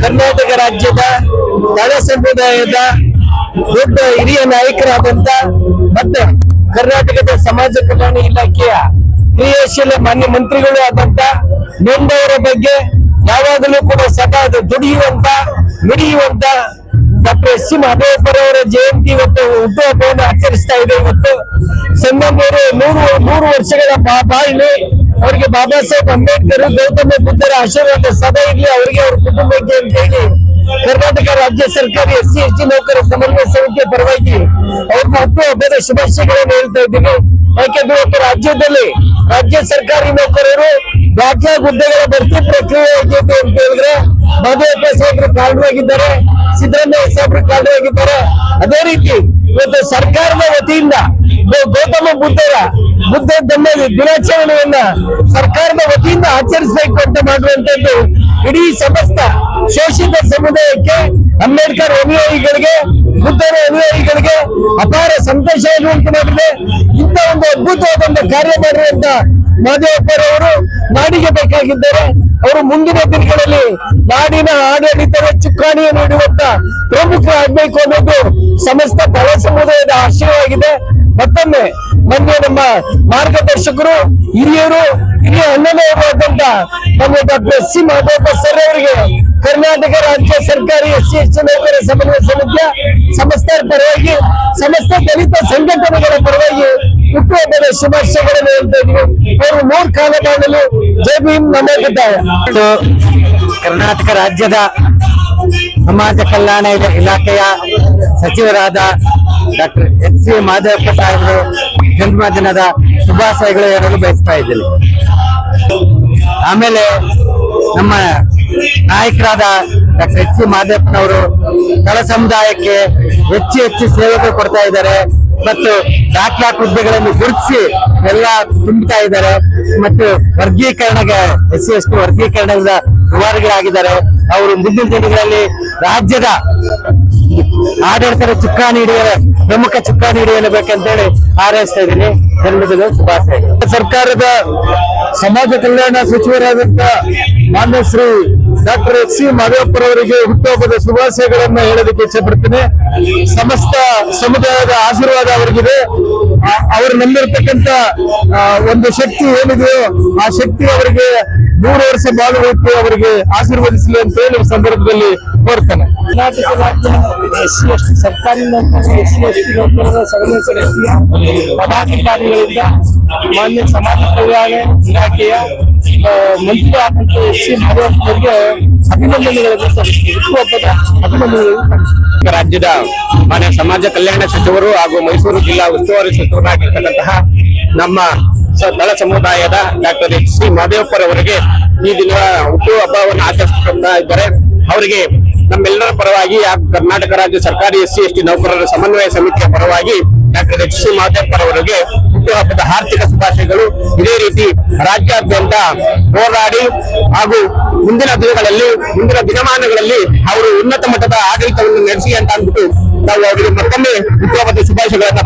ಕರ್ನಾಟಕ ರಾಜ್ಯದ ತಳ ಸಮುದಾಯದ ದೊಡ್ಡ ಹಿರಿಯ ನಾಯಕರಾದಂತ ಮತ್ತೆ ಕರ್ನಾಟಕದ ಸಮಾಜ ಕಲ್ಯಾಣ ಇಲಾಖೆಯ ಕ್ರಿಯಾಶೀಲ ಮಾನ್ಯ ಮಂತ್ರಿಗಳು ಆದಂತ ನೊಂದವರ ಬಗ್ಗೆ ಯಾವಾಗಲೂ ಕೂಡ ಸದಾ ದುಡಿಯುವಂತ, ನುಡಿಯುವಂತ ಡಾಕ್ಟರ್ ಎಸ್ ಸಿ ಮಹದೇವಪ್ಪರ್ ಅವರ ಜಯಂತಿ ಇವತ್ತು ಹುಟ್ಟುಹಬ್ಬವನ್ನು ಆಚರಿಸ್ತಾ ಇದೆ ಇವತ್ತು. ಸಂಗಮೇರು ನೂರು ನೂರು ವರ್ಷಗಳ ಬಾಳ್ವೆ ಅವರಿಗೆ ಬಾಬಾ ಸಾಹೇಬ್ ಅಂಬೇಡ್ಕರ್, ಗೌತಮ ಬುದ್ಧರ ಆಶೀರ್ವಾದ ಸದಾ ಇರಲಿ, ಅವರಿಗೆ ಅವ್ರ ಕುಟುಂಬಕ್ಕೆ ಅಂತ ಹೇಳಿ ಕರ್ನಾಟಕ ರಾಜ್ಯ ಸರ್ಕಾರಿ ಎಸ್ ಸಿ ಎಸ್ ಟಿ ನೌಕರ ಸಮನ್ವಯ ಸಮಿತಿಯ ಪರವಾಗಿ ಅವ್ರ ಹತ್ತು ಹಬ್ಬದ ಶುಭಾಶಯಗಳನ್ನು ಹೇಳ್ತಾ ಇದ್ದೀನಿ. ಯಾಕೆಂದ್ರೆ ಇವತ್ತು ರಾಜ್ಯದಲ್ಲಿ ರಾಜ್ಯ ಸರ್ಕಾರಿ ನೌಕರರು ರಾಜ್ಯ ಹುದ್ದೆಗಳ ಭರ್ತಿ ಪ್ರಕ್ರಿಯೆ ಆಗಿದೆ ಅಂತ ಹೇಳಿದ್ರೆ ಮಹದೇವಪ್ಪ ಸಾಹೇಬರು ಕಾರಣವಾಗಿದ್ದಾರೆ ಸಿದ್ದರಾಮಯ್ಯ ಸಾಹೇಬರು ಕಾರಣವಾಗಿದ್ದಾರೆ ಅದೇ ರೀತಿ ಇವತ್ತು ಸರ್ಕಾರದ ವತಿಯಿಂದ ಗೌತಮ ಬುದ್ಧರ ಬುದ್ಧ ಧಮ್ಮ ದಿನಾಚರಣೆಯನ್ನ ಸರ್ಕಾರದ ವತಿಯಿಂದ ಆಚರಿಸಬೇಕು ಅಂತ ಮಾಡುವಂತದ್ದು ಇಡೀ ಸಮಸ್ತ ಶೋಷಿತ ಸಮುದಾಯಕ್ಕೆ, ಅಂಬೇಡ್ಕರ್ ಅನುಯಾಯಿಗಳಿಗೆ, ಬುದ್ಧರ ಅನುಯಾಯಿಗಳಿಗೆ ಅಪಾರ ಸಂತೋಷ ಇರುವಂತೆ ಮಾಡಿದೆ. ಇಂಥ ಒಂದು ಅದ್ಭುತವಾದಂತ ಕಾರ್ಯ ಮಾಡಿರುವಂತ ಮಹದೇವಪ್ಪರವರು ನಾಡಿಗೆ ಬೇಕಾಗಿದ್ದಾರೆ. ಅವರು ಮುಂದಿನ ದಿನಗಳಲ್ಲಿ ನಾಡಿನ ಆಡಳಿತದ ಚುಕ್ಕಾಣಿಯನ್ನು ಪ್ರಮುಖ ಆಗ್ಬೇಕು ಅನ್ನೋದು ಸಮಸ್ತ ಕಲಾ ಸಮುದಾಯದ ಆಶಯವಾಗಿದೆ. ಮತ್ತೊಮ್ಮೆ ಮೊನ್ನೆ ನಮ್ಮ ಮಾರ್ಗದರ್ಶಕರು, ಹಿರಿಯರು, ಹಿರಿಯ ಅಣ್ಣನವರಾದಂತ ನಮ್ಮ doctor S C Mahadevappa sir ಅವರಿಗೆ ಕರ್ನಾಟಕ ರಾಜ್ಯ ಸರ್ಕಾರಿ ಎಸ್ ಸಿ ಎಸ್ ನೌಕರ ಸಮನ್ವಯ ಸಮಿತಿಯ ಸಂಸ್ಥೆಯ ಪರವಾಗಿ, ಸಮಸ್ತ ದಲಿತ ಸಂಘಟನೆಗಳ ಪರವಾಗಿ ಹುಟ್ಟುಹಬ್ಬದ ಶುಭಾಶಯಗಳನ್ನು ಹೇಳ್ತಾ ಇದ್ವಿ ಅವರು ಮೂರ್ ಕಾಲ ಮಾಡಲು ಜೈ ಭೀಮ್ ನಮಗಿದ್ದಾರೆ ಕರ್ನಾಟಕ ರಾಜ್ಯದ ಸಮಾಜ ಕಲ್ಯಾಣ ಇಲ- ಇಲಾಖೆಯ ಸಚಿವರಾದ ಡಾಕ್ಟರ್ ಎಚ್ ಸಿ ಮಾಧವಪ್ಪ ಸಾಹೇಬರು ಜನ್ಮದಿನದ ಶುಭಾಶಯಗಳು ಹೇಳಲು ಬಯಸ್ತಾ ಇದ್ದೀನಿ. ಆಮೇಲೆ ನಮ್ಮ ನಾಯಕರಾದ ಡಾಕ್ಟರ್ ಎಚ್ ಸಿ ಮಾದೇಪ್ಪನವರು ಕಳ ಸಮುದಾಯಕ್ಕೆ ಹೆಚ್ಚು ಹೆಚ್ಚು ಸೇವೆಗಳು ಕೊಡ್ತಾ ಇದ್ದಾರೆ ಮತ್ತು ದಾಖಲಾತ್ ಹುದ್ದೆಗಳನ್ನು ಗುರುತಿಸಿ ಎಲ್ಲ ತುಂಬುತ್ತಾ ಇದ್ದಾರೆ ಮತ್ತು ವರ್ಗೀಕರಣಗೆ ಎಸ್ ಸಿ ಎಸ್ ಟಿ ವರ್ಗೀಕರಣದ ಅವರು ಮುಂದಿನ ದಿನಗಳಲ್ಲಿ ರಾಜ್ಯದ ಆಡಳಿತದ ಚುಕ್ಕಾಣಿ ಹಿಡಿಯಲು ಪ್ರಮುಖ ಚುಕ್ಕಾಣಿ ಹೇಳಿ ಹಾರೈಸ್ತಾ ಇದ್ದೀನಿ. ಜನ್ಮದಿನ ಶುಭಾಶಯ. ಸರ್ಕಾರದ ಸಮಾಜ ಕಲ್ಯಾಣ ಸಚಿವರಾದಂತ ಮಾನ್ಯ ಶ್ರೀ ಡಾಕ್ಟರ್ ಎಚ್ ಸಿ ಮಾದೇವಪ್ಪರವರಿಗೆ ಹುಟ್ಟುಹಬ್ಬದ ಶುಭಾಶಯಗಳನ್ನು ಹೇಳೋದಕ್ಕೆ ಇಚ್ಛೆ ಪಡ್ತೇನೆ ಸಮಸ್ತ ಸಮುದಾಯದ ಆಶೀರ್ವಾದ ಅವರಿಗಿದೆ. ಅವರ ಅವರು ನಂಬಿರ್ತಕ್ಕಂತ ಒಂದು ಶಕ್ತಿ ಏನಿದೆಯೋ ಆ ಶಕ್ತಿ ಅವರಿಗೆ ಮೂರು ವರ್ಷ ಬಾಳುವಿಕೆ ಅವರಿಗೆ ಆಶೀರ್ವದಿಸಲಿ ಅಂತ ಹೇಳಿ ಸಂದರ್ಭದಲ್ಲಿ ಕೋರ್ತೇನೆ. ಕರ್ನಾಟಕ ರಾಜ್ಯ ಎಸ್ ಸಿ ಎಸ್ ಟಿ ಸರ್ಕಾರಿ ನೌಕರರು ಎಸ್ ಸಿ ಎಸ್ ಟಿ ನೌಕರರ ಸಗಣಿ ಸಮಿತಿಯ ಪದಾಧಿಕಾರಿಗಳಿಂದ ಮಾನ್ಯ ಸಮಾಜ ಕಲ್ಯಾಣ ಇಲಾಖೆಯ ಮಂತ್ರಿ ಆದಂತ ಎಸ್ ಸಿ ಮಾಧವಪ್ಪರಿಗೆ ಅಭಿನಂದನೆಗಳನ್ನು ಸಲ್ಲಿಸ್ತೀವಿ ಹಬ್ಬದ ಅಭಿನಂದನೆಗಳನ್ನು. ರಾಜ್ಯದ ಮಾನ್ಯ ಸಮಾಜ ಕಲ್ಯಾಣ ಸಚಿವರು ಹಾಗೂ ಮೈಸೂರು ಜಿಲ್ಲಾ ಉಸ್ತುವಾರಿ ಸಚಿವರಾಗಿರ್ತಕ್ಕಂತಹ ನಮ್ಮ ದಳ ಸಮುದಾಯದ ಡಾಕ್ಟರ್ ಎಚ್ ಸಿ ಮಹದೇವಪ್ಪರವರಿಗೆ ಈ ದಿನ ಹುಟ್ಟು ಹಬ್ಬವನ್ನು ಇದ್ದಾರೆ ಅವರಿಗೆ ನಮ್ಮೆಲ್ಲರ ಪರವಾಗಿ ಕರ್ನಾಟಕ ರಾಜ್ಯ ಸರ್ಕಾರಿ ಎಸ್ ಸಿ ಎಸ್ ಟಿ ನೌಕರರ ಸಮನ್ವಯ ಸಮಿತಿಯ ಪರವಾಗಿ ಡಾಕ್ಟರ್ ಎಚ್ ಸಿ ಮಹದೇವಪ್ಪರವರಿಗೆ ಹುಟ್ಟುಹಬ್ಬದ ಆರ್ಥಿಕ ಶುಭಾಶಯಗಳು. ಇದೇ ರೀತಿ ರಾಜ್ಯಾದ್ಯಂತ ಹೋರಾಡಿ ಹಾಗೂ ಮುಂದಿನ ದಿನಗಳಲ್ಲಿ, ಮುಂದಿನ ದಿನಮಾನಗಳಲ್ಲಿ ಅವರು ಉನ್ನತ ಮಟ್ಟದ ಆಡಳಿತವನ್ನು ನಡೆಸಿ ಅಂತ ಅಂದ್ಬಿಟ್ಟು ನಾವು ಅವರಿಗೆ ಮತ್ತೊಮ್ಮೆ ಹುಟ್ಟುಹಬ್ಬದ ಶುಭಾಶಯಗಳನ್ನ